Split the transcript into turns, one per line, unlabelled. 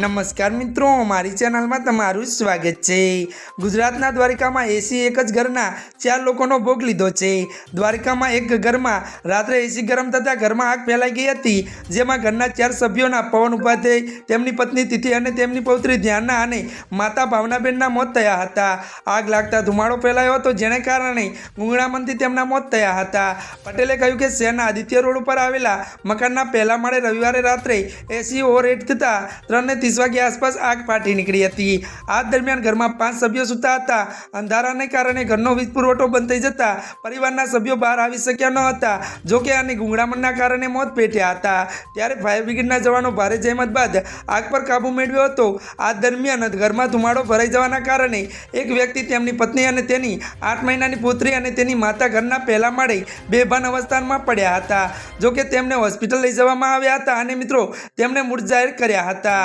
નમસ્કાર મિત્રો, મારી ચેનલમાં તમારું સ્વાગત છે. ગુજરાતના દ્વારિકામાં એસી એક જ ઘરના ચાર લોકોનો ભોગ લીધો છે. દ્વારિકામાં એક ઘરમાં રાત્રે એસી ગરમ થતાં ઘરમાં આગ ફેલાઈ ગઈ હતી, જેમાં ઘરના ચાર સભ્યોના પવન ઉપાધ્યાય તેમની પત્ની તિથિ અને તેમની પૌત્રી ધ્યાનના અને માતા ભાવનાબેનના મોત થયા હતા. આગ લાગતા ધુમાડો ફેલાયો હતો, જેને કારણે ગુંગળામણથી તેમના મોત થયા હતા. પટેલે કહ્યું કે શહેરના આદિત્ય રોડ ઉપર આવેલા મકાનના પહેલા માળે રવિવારે રાત્રે એસી ઓવરહેડ થતાં ત્રણને ત્રીસ વાગ્યા આસપાસ આગ ફાટી નીકળી હતી. આ દરમિયાન ઘરમાં પાંચ સભ્યો સૂતા હતા. અંધારાને કારણે ઘરનો વીજ પુરવઠો બંધ થઈ જતા પરિવારના સભ્યો બહાર આવી શક્યા ન હતા. જોકે આને ગુંગળામણના કારણે મોત પેટ્યા હતા. ત્યારે ફાયર બ્રિગેડના જવાનો ભારે જહેમત બાદ આગ પર કાબુ મેળવ્યો હતો. આ દરમિયાન ઘરમાં ધુમાડો ભરાઈ જવાના કારણે એક વ્યક્તિ તેમની પત્ની અને તેની આઠ મહિનાની પુત્રી અને તેની માતા ઘરના પહેલા માળે બેભાન અવસ્થામાં પડ્યા હતા. જોકે તેમને હોસ્પિટલ લઈ જવામાં આવ્યા હતા અને મિત્રો, તેમને મૃત જાહેર કર્યા હતા.